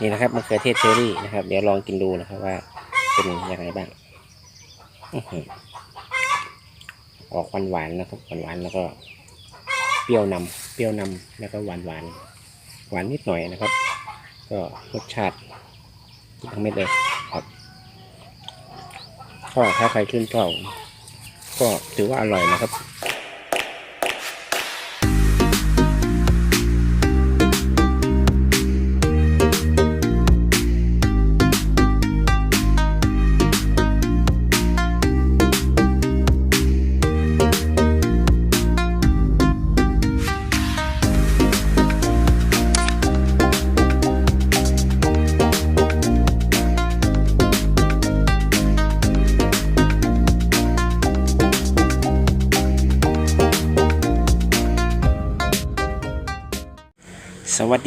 นี่นะครับมะเขือเทศเชอรี่นะครับ เดี๋ยวลองกินดูนะครับว่าเป็นยังไงบ้างออกหวานหวานนะครับหวานหวานแล้วก็เปรี้ยวนำเปรี้ยวนำแล้วก็หวานหวานหวานนิดหน่อยนะครับ ก็รสชาติทั้งเม็ดเลยครับก็ถ้าใครชื่นชอบก็ถือว่าอร่อยนะครับ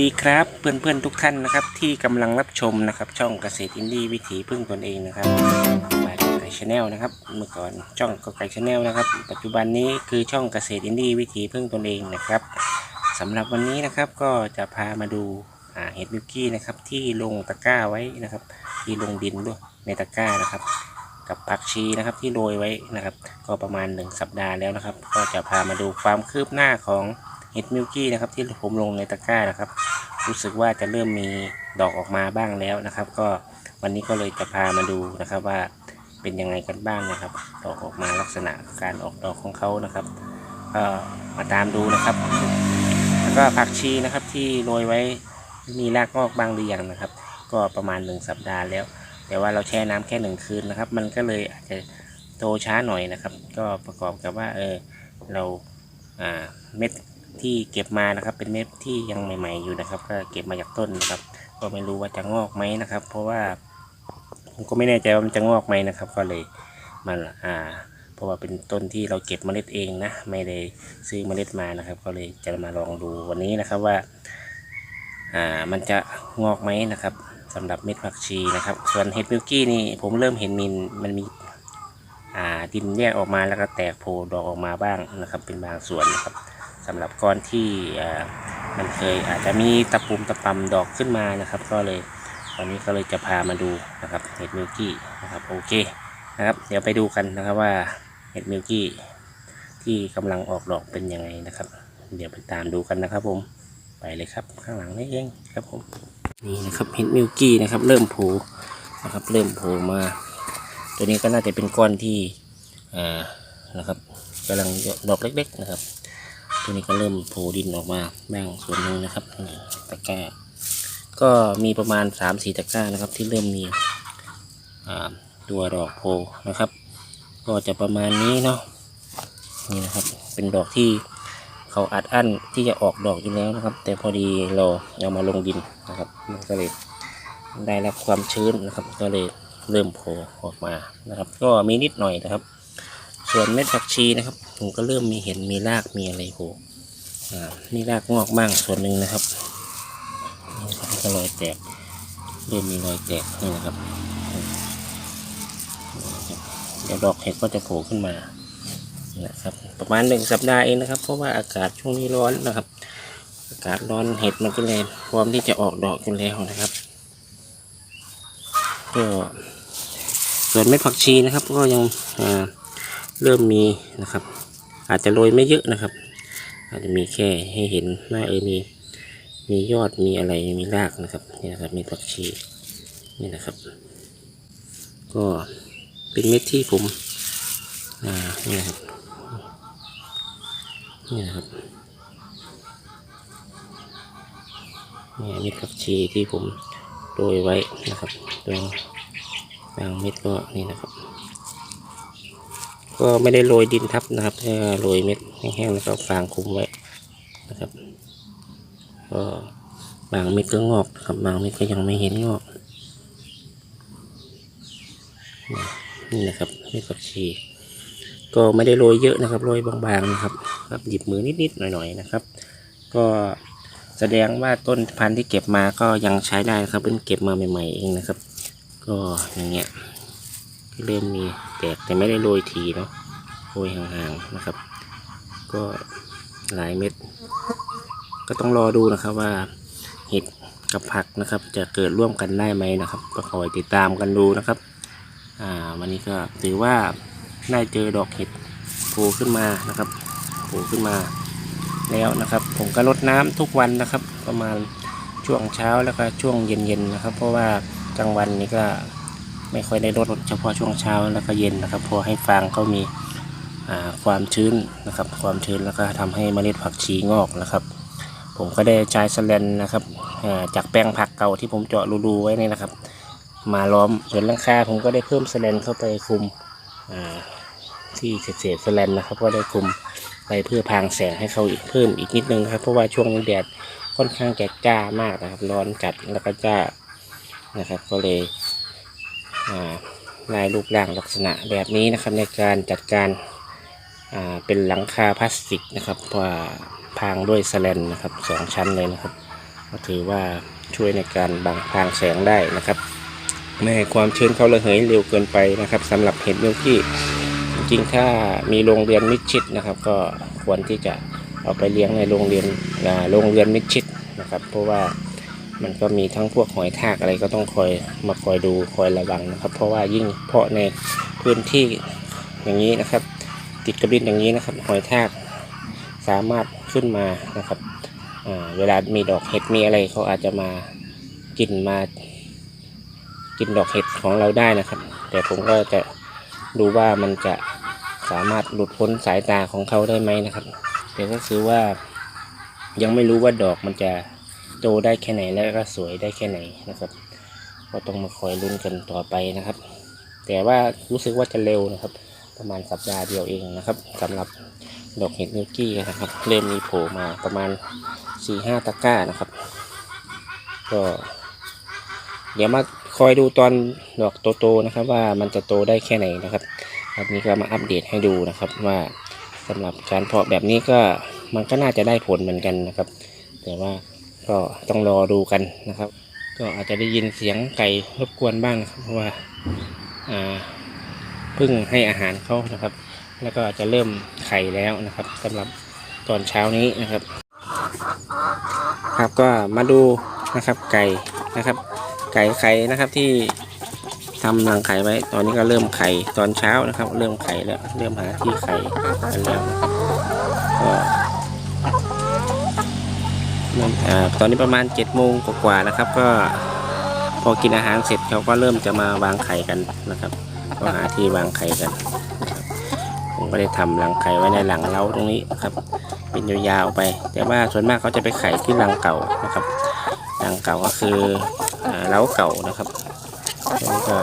ดีครับเพื่อนๆทุกท่านนะครับ ที่กำลังรับชมนะครับ ช่องเกษตรอินดี้วิถีพึ่งตนเองนะครับบายไก่ชาแนลนะครับ เมื่อก่อนช่องก็ไก่ชาแนลนะครับ ปัจจุบันนี้คือช่องเกษตรอินดี้วิถีพึ่งตนเองนะครับสำหรับวันนี้นะครับก็จะพามาดูาเห็ดมิลกี้นะครับ ที่ลงตะกร้าไว้นะครับ ที่ลงดินด้วยในตะกร้านะครับ กับผักชีนะครับที่โรยไว้นะครับ ก็ประมาณ 1 สัปดาห์แล้วนะครับ ก็จะพามาดูความคืบหน้าของ เห็ดมิลกี้นะครับที่ผมลงในตะกร้านะครับ รู้สึกว่าจะเริ่มมีดอกออกมาบ้างแล้วนะครับ ก็วันนี้ก็เลยจะพามาดูนะครับว่าเป็นยังไงกันบ้างนะครับ ดอกออกมาลักษณะการออกดอกของเขานะครับก็มาตามดูนะครับ แล้วก็ผักชีนะครับที่โรยไว้มีรากงอกบ้างหรือยังนะครับ ก็ประมาณ 1 สัปดาห์แล้ว แต่ว่าเราแช่น้ำแค่หนึ่งคืนนะครับ มันก็เลยอาจจะโตช้าหน่อยนะครับ ก็ประกอบกับว่าเออเราอ่าเม็ด ที่เก็บมานะครับ เป็นเม็ดที่ยังใหม่ ๆอยู่นะครับ ก็เก็บมาจากต้นนะครับ ก็ไม่รู้ว่าจะงอกไหมนะครับ เพราะว่าผมก็ไม่แน่ใจว่ามันจะงอกไหมนะครับ ก็เลยมันอ่า เพราะว่าเป็นต้นที่เราเก็บเมล็ดเองนะ ไม่ได้ซื้อเมล็ดมานะครับ ก็เลยจะมาลองดูวันนี้นะครับว่า อ่า มันจะงอกไหมนะครับสำหรับเม็ดผักชีนะครับ ส่วนเห็ดมิลกี้นี่ผมเริ่มเห็นมินมันมีอ่าดินแยกออกมาแล้วก็แตกโผล่ดอกออกมาบ้างนะครับ เป็นบางส่วนนะครับ สำหรับก้อนที่มันเคยอาจจะมีตะปุ่มตะปำดอกขึ้นมานะครับ ก็เลยวันนี้ก็เลยจะพามาดูนะครับเห็ดมิลกี้นะครับโอเคนะครับ เดี๋ยวไปดูกันนะครับว่าเห็ดมิลกี้ที่กำลังออกดอกเป็นยังไงนะครับ เดี๋ยวไปตามดูกันนะครับผมไปเลยครับข้างหลังนี่เองครับผมนี่นะครับเห็ดมิลกี้นะครับ เริ่มโผล่นะครับ เริ่มโผล่มา ตัวนี้ก็น่าจะเป็นก้อนที่อ่านะครับกำลังดอกเล็ก ๆ นะครับ ตัวนี้ก็เริ่มโผล่ดินออกมาบ้างส่วนหนึ่งนะครับตะกร้า ก็มีประมาณ3ามสี่ตะกร้านะครับ ที่เริ่มมีตัวดอกโผล่นะครับ ก็จะประมาณนี้เนาะนี่นะครับ เป็นดอกที่เขาอัดอั้นที่จะออกดอกอยู่แล้วนะครับ แต่พอดีเราเอามาลงดินนะครับ มันก็เลยได้รับความชื้นนะครับ ก็เลยเริ่มโผล่ออกมานะครับ ก็มีนิดหน่อยนะครับ ส่วนเม็ดผักชีนะครับ ผมก็เริ่มมีเห็นมีรากมีอะไรโผล่อ่ามีรากงอกบ้างส่วนหนึ่งนะครับนี่ครับก็รอยแตกเริ่มมีรอยแตกนี่นะครับเดี๋ยวดอกเห็ดก็จะโผล่ขึ้นมานะครับประมาณหนึ่งสัปดาห์เองนะครับ เพราะว่าอากาศช่วงนี้ร้อนนะครับ อากาศร้อนเห็ดมันก็เลยพร้อมที่จะออกดอกกันแล้วนะครับก็ส่วนเม็ดผักชีนะครับ ก็ยังอ่า เริ่มมีนะครับ อาจจะโรยไม่เยอะนะครับ อาจจะมีแค่ให้เห็นว่าเออมีมียอดมีอะไรมีรากนะครับนี่นะครับม็ดผักชีนี่นะครับ ก็เป็นเม็ดที่ผมอ่านี่นะครับนี่นะครับนี่เม็ดผักชีที่ผมโรยไว้นะครับตัวบางเม็ดก็นี่นะครับ ก็ไม่ได้โรยดินทับนะครับแค่โรยเม็ดแห้งๆแล้วก็ฟางคุมไว้นะครับก็บางเม็ดก็งอกครับบางเม็ดก็ยังไม่เห็นงอกนี่นะครับเม็ดผักชีก็ไม่ได้โรยเยอะนะครับโรยบางๆนะครับครับหยิบมือนิดๆหน่อยๆนะครับ ก็แสดงว่าต้นพันธุ์ที่เก็บมาก็ยังใช้ได้นะครับเพิ่งเก็บมาใหม่ๆเองนะครับ ก็อย่างเงี้ยเริ่มมี แตกแต่ไม่ได้โรยทีเนาะโรยห่างๆนะครับ ก็หลายเม็ด ก็ต้องรอดูนะครับว่าเห็ดกับผักนะครับ จะเกิดร่วมกันได้ไหมนะครับก็คอยติดตามกันดูนะครับอ่าวันนี้ก็ถือว่าได้เจอดอกเห็ดโผล่ขึ้นมานะครับโผล่ขึ้นมาแล้วนะครับ ผมก็รดน้ำทุกวันนะครับ ประมาณช่วงเช้าแล้วก็ช่วงเย็นๆนะครับ เพราะว่ากลางวันนี้ก็ ไม่ค่อยได้รดเฉพาะช่วงเช้าแล้วก็เย็นนะครับ พอให้ฟางเขามีความชื้นนะครับ ความชื้นแล้วก็ทำให้เมล็ดผักชีงอกนะครับ ผมก็ได้ใช้สแลนนะครับจากแปลงผักเก่าที่ผมเจาะรูๆไว้นี่นะครับ มาล้อมส่วนหลังคาผมก็ได้เพิ่มสแลนเข้าไปคุมที่เศษสแลนนะครับ ก็ได้คุมไปเพื่อพางแสงให้เขาอีกเพิ่มอีกนิดนึงครับเพราะว่าช่วงนี้แดดค่อนข้างแก่จ้ามากนะครับ ร้อนจัดแล้วก็จ้านะครับ ก็เลย ลายรูปร่างลักษณะแบบนี้นะครับในการจัดการเป็นหลังคาพลาสติกนะครับว่าพางด้วยสแลนนะครับสองชั้นเลยนะครับก็ถือว่าช่วยในการบังพรางแสงได้นะครับไม่ให้ความชื้นเขาระเหยเร็วเกินไปนะครับสำหรับเห็ดมิลกี้จริงๆถ้ามีโรงเรียนมิดชิดนะครับ ก็ควรที่จะเอาไปเลี้ยงในโรงเรียนโรงเรียนมิดชิดนะครับ เพราะว่า มันก็มีทั้งพวกหอยทากอะไรก็ต้องคอยมาคอยดูคอยระวังนะครับ เพราะว่ายิ่งเพาะในพื้นที่อย่างนี้นะครับ ติดกระบินอย่างนี้นะครับ หอยทากสามารถขึ้นมานะครับเวลามีดอกเห็ดมีอะไรเขาอาจจะมากินมากินดอกเห็ดของเราได้นะครับ แต่ผมก็จะดูว่ามันจะสามารถหลุดพ้นสายตาของเขาได้ไหมนะครับแต่ก็คือว่ายังไม่รู้ว่าดอกมันจะ โตได้แค่ไหนและก็สวยได้แค่ไหนนะครับ ก็ต้องมาคอยลุ้นกันต่อไปนะครับ แต่ว่ารู้สึกว่าจะเร็วนะครับ ประมาณสัปดาห์เดียวเองนะครับสำหรับดอกเห็ดนิวกี้นะครับ เริ่มมีโผล่มาประมาณ4ี่ห้าตะกร้านะครับ ก็ เดี๋ยวมาคอยดูตอนดอกโตๆนะครับ ว่ามันจะโตได้แค่ไหนนะครับวันนี้ก็มาอัปเดตให้ดูนะครับว่าสำหรับการเพาะแบบนี้ก็มันก็น่าจะได้ผลเหมือนกันนะครับ แต่ว่า ก็ต้องรอดูกันนะครับ ก็อาจจะได้ยินเสียงไก่รบกวนบ้างเพราะว่าเพิ่งให้อาหารเขานะครับ แล้วก็อาจจะเริ่มไข่แล้วนะครับสำหรับตอนเช้านี้นะครับ ครับก็มาดูนะครับไก่นะครับ ไก่ไข่นะครับที่ทำรังไข่ไว้ ตอนนี้ก็เริ่มไข่ตอนเช้านะครับ เริ่มไข่แล้ว เริ่มหาที่ไข่กันแล้วก็ อตอนนี้ประมาณ7จ็ดโมงกว่าๆนะครับ ก็พอกินอาหารเสร็จเขาก็เริ่มจะมาวางไข่กันนะครับก็หาที่วางไข่กันผมก็ได้ทำรังไข่ไว้ในหลังเล้าตรงนี้ครับเป็นยาวๆไป แต่ว่าส่วนมากเขาจะไปไข่ที่รังเก่านะครับรังเก่าก็คือเล้าเก่านะครับผมก็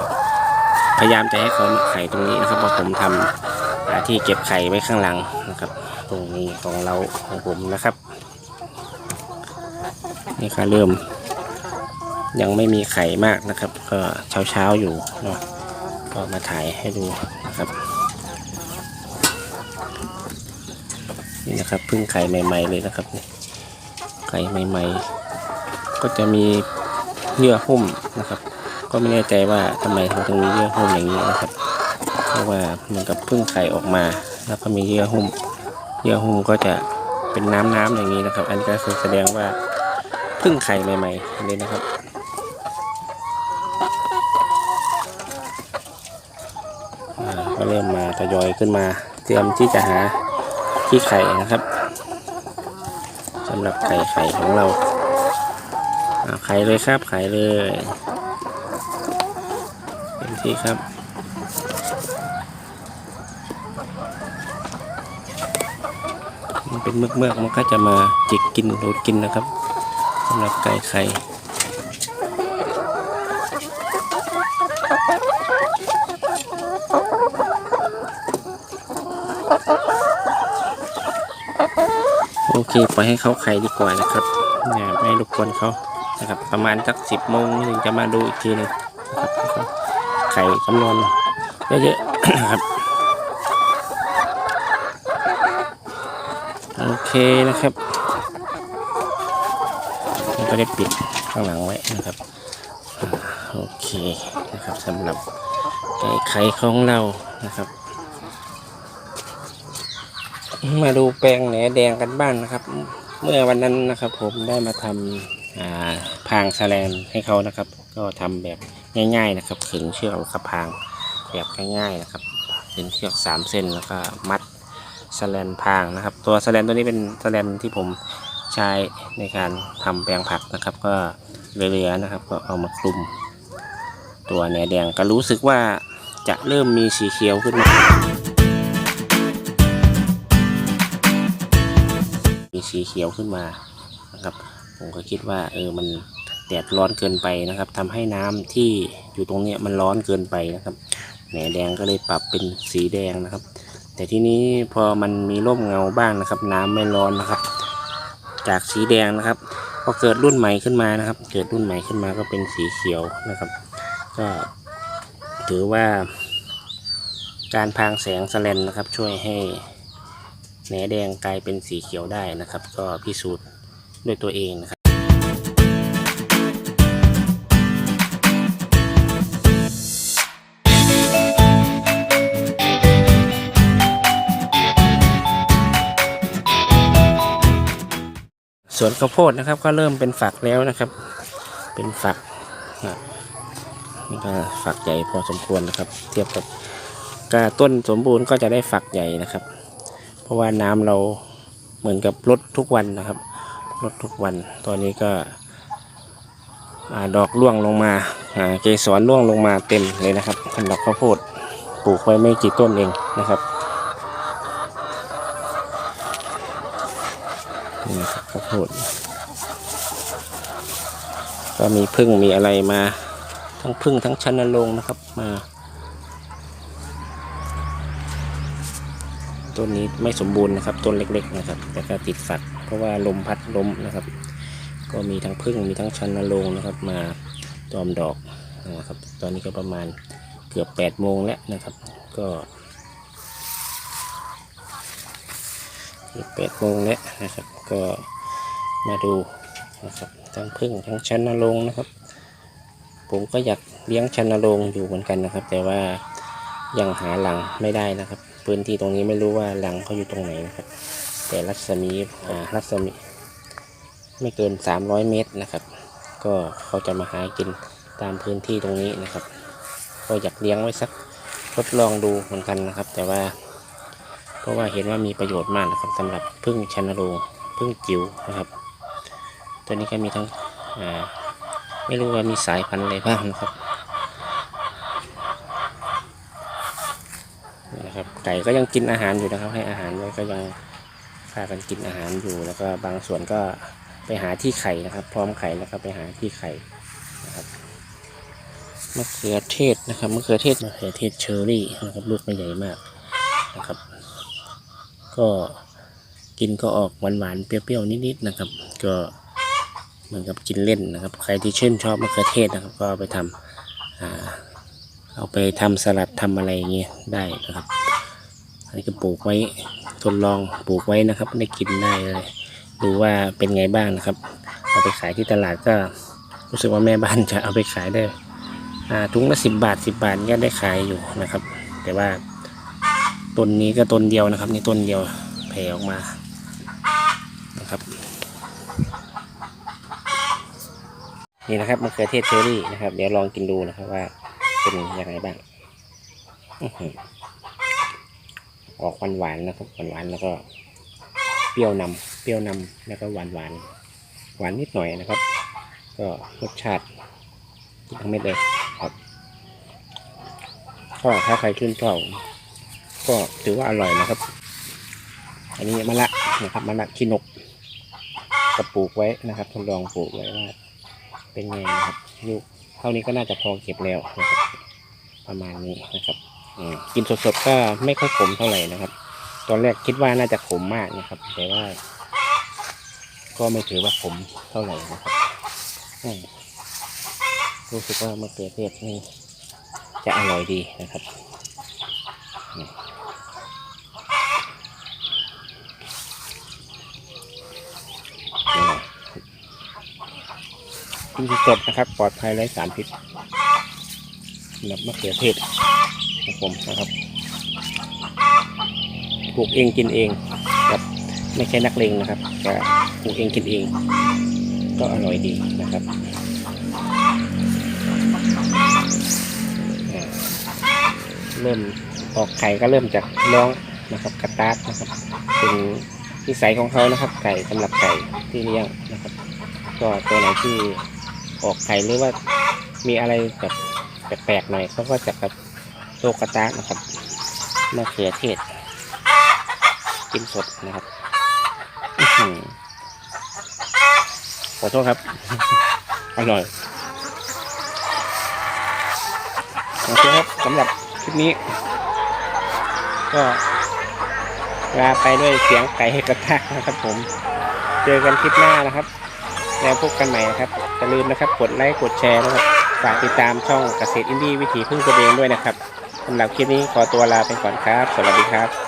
พยายามจะให้เขามาไข่ตรงนี้นะครับเพราะผมทำอ่าที่เก็บไข่ไว้ข้างหลังนะครับ ตรงนี้ของเราของผมนะครับ นี่ก็เริ่ม ยังไม่มีไข่มากนะครับ ก็เช้าเช้าๆอยู่เนาะก็มาถ่ายให้ดูนะครับ นี่นะครับเพิ่งไข่ใหม่ ๆ เลยนะครับนี่ไข่ใหม่ ๆ ก็จะมีเยื่อหุ้มนะครับ ก็ไม่แน่ใจว่าทำไมเขาถึงมีเยื่อหุ้มอย่างนี้นะครับ เพราะว่าเหมือนกับเพิ่งไข่ออกมา แล้วก็มีเยื่อหุ้ม เยื่อหุ้มก็จะเป็นน้ำๆอย่างนี้นะครับ อันนี้ก็คือแสดงว่า พิ่งไข่ใหม่ๆเลยนะครับอ่าก็เริ่มมาทยอยขึ้นมา เตรียมที่จะหาที่ไข่นะครับสำหรับไข่ไข่ของเราเอาไข่เลยครับไข่เลยเต็มที่ครับมันเป็นเมือกเมือกๆมันก็จะมาจิกกินดูดกินนะครับ สำหรับไก่ไข่โอเค ปล่อยให้เขาไข่ดีกว่านะครับอย่าไม่รบกวนเขานะครับ ประมาณสักสิบโมงถึงจะมาดูอีกทีหนึงนะครับไข่จำนวนเยอะๆนะครับโอเคนะครับ ก็ได้ปิดข้างหลังไว้นะครับอโอเคนะครับสำหรับไก่ไข่ของเรานะครับ มาดูแปลงแหนแดงกันบ้างนะครับ เมื่อวันนั้นนะครับ ผมได้มาทำพางแสลนให้เขานะครับ ก็ทำแบบง่าย ๆนะครับขึงเชือกแล้วก็พางแบบง่ายๆนะครับเป็นเชือกสามเส้นแล้วก็มัดแสลนพางนะครับ ตัวแสลนตัวนี้เป็นแสลนที่ผม ใช้ในการทำแปลงผักนะครับ ก็เหลือๆนะครับ ก็เอามาคลุม ตัวแหนแดงก็รู้สึกว่าจะเริ่มมีสีเขียวขึ้นมา มีสีเขียวขึ้นมานะครับ ผมก็คิดว่าเออมันแดดร้อนเกินไปนะครับทำให้น้ำที่อยู่ตรงเนี้ยมันร้อนเกินไปนะครับแหนแดงก็เลยปรับเป็นสีแดงนะครับ แต่ที่นี้พอมันมีร่มเงาบ้างนะครับ น้ำไม่ร้อนนะครับ จากสีแดงนะครับพอเกิดรุ่นใหม่ขึ้นมานะครับ เกิดรุ่นใหม่ขึ้นมาก็เป็นสีเขียวนะครับ ก็ถือว่า การพรางแสงสแลนนะครับ ช่วยให้แหนแดงกลายเป็นสีเขียวได้นะครับ ก็พิสูจน์ด้วยตัวเองนะครับ สวนข้าวโพดนะครับ ก็เริ่มเป็นฝักแล้วนะครับ เป็นฝักนี่ก็ฝักใหญ่พอสมควรนะครับ เทียบกับกาต้นสมบูรณ์ก็จะได้ฝักใหญ่นะครับ เพราะว่าน้ำเราเหมือนกับลดทุกวันนะครับลดทุกวันตอนนี้ก็อดอกร่วงลงมาอ่าเกสรร่วงลงมาเต็มเลยนะครับสำหรับข้าวโพดปลูกไว้ไม่กี่ต้นเองนะครับ นี่ครับข้าวโพดก็มีพึ่งมีอะไรมา ทั้งพึ่งทั้งชันนรงนะครับมาต้นนี้ไม่สมบูรณ์นะครับต้นเล็ก ๆ นะครับแต่ก็ติดฝักเพราะว่าลมพัดลมนะครับ ก็มีทั้งพึ่งมีทั้งชันนรงนะครับ มาตอมดอกนะครับ ตอนนี้ก็ประมาณเกือบ8ปดโมงแล้วนะครับ ก็ เกือบแปดโมงแล้วนะครับ ก็มาดูนะครับทั้งพึ่งทั้งชันนรงนะครับ ผมก็อยากเลี้ยงชันนรงอยู่เหมือนกันนะครับ แต่ว่ายังหาหลังไม่ได้นะครับ พื้นที่ตรงนี้ไม่รู้ว่าหลังเขาอยู่ตรงไหนนะครับ แต่รัศมีอ่ารัศมีไม่เกิน 300 เมตรนะครับ ก็เขาจะมาหากินตามพื้นที่ตรงนี้นะครับ ก็อยากเลี้ยงไว้สักทดลองดูเหมือนกันนะครับ แต่ว่า เพราะว่าเห็นว่ามีประโยชน์มากนะครับสำหรับพึ่งชันนรงพึ่งจิ๋วนะครับ ตัวนี้ก็มีทั้งไม่รู้ว่ามีสายพันธุ์อะไรบ้างนะครับนะครับ ไก่ก็ยังกินอาหารอยู่นะครับ ให้อาหารไว้ก็ยังพากันกินอาหารอยู่แล้วก็บางส่วนก็ไปหาที่ไข่นะครับ พร้อมไข่แล้วก็ไปหาที่ไข่นะครับมะเขือเทศนะครับมะเขือเทศมะเขือเทศเชอร์รี่นะครับลูกไม่ใหญ่มากนะครับ ก็กินก็ออกหวานๆเปรี้ยวๆนิดๆนะครับ ก็เหมือนกับกินเล่นนะครับ ใครที่ชื่นชอบมะเขือเทศนะครับ ก็เอาไปทำเอาไปทำสลัดทำอะไรอย่างเงี้ยได้นะครับ อันนี้ก็ปลูกไว้ทดลองปลูกไว้นะครับได้กินได้เลยดูว่าเป็นไงบ้างนะครับ เอาไปขายที่ตลาดก็รู้สึกว่าแม่บ้านจะเอาไปขายได้อ่าถุงละสิบบาทสิบบาทก็ได้ขายอยู่นะครับ แต่ว่า ต้นนี้ก็ต้นเดียวนะครับนี่ต้นเดียวแผ่ออกมานะครับนี่นะครับมะเขือเทศเชอรี่นะครับ เดี๋ยวลองกินดูนะครับว่าเป็นยังไงบ้างออกหวานหวานนะครับหวานหวานแล้วก็เปรี้ยวนำเปรี้ยวนำแล้วก็หวานหวานหวานนิดหน่อยนะครับ ก็รสชาติทั้งเม็ดเลยครับก็ถ้าใครชื่นชอบ ก็ถือว่าอร่อยนะครับ อันนี้มะละนะครับมะละขี้นกก็ปลูกไว้นะครับทดลองปลูกไว้ว่าเป็นไงนะครับลูกเท่านี้ก็น่าจะพอเก็บแล้วนะครับประมาณนี้นะครับอืมกินสดๆก็ไม่ค่อยขมเท่าไหร่นะครับ ตอนแรกคิดว่าน่าจะขมมากนะครับ แต่ว่า ก็ไม่ถือว่าขมเท่าไหร่นะครับรู้สึกว่ามะเขือเทศนี่จะอร่อยดีนะครับอืมนี่นะ กินสดนะครับ ปลอดภัยไร้สารพิษสำหรับมะเขือเทศของผมนะครับปลูกเองกินเองครับไม่ใช่นักเลงนะครับแต่ปลูกเองกินเอง ก็อร่อยดีนะครับเริ่มออกไข่ก็เริ่มจากน้องนะครับกระตากนะครับเป็นนิสัยของเขานะครับ ไก่สำหรับไก่ที่เลี้ยงนะครับ ก็ตัวไหนที่ ออกไข่หรือว่ามีอะไรแบบแปลกๆหน่อยเขาก็จะแบบโตกระตานะครับมะเขือเทศ กินสดนะครับขอโทษครับ อร่อยโอเคครับสำหรับคลิปนี้ ก็ลาไปด้วยเสียงไก่กระทากนะครับผม เจอกันคลิปหน้านะครับ แล้วพบกันใหม่นะครับอย่าลืมนะครับกดไลค์กดแชร์นะครับฝากติดตามช่องเกษตรอินดี้วิถีพึ่งตัวเองด้วยนะครับสำหรับคลิปนี้ขอตัวลาไปก่อนครับ สวัสดีครับ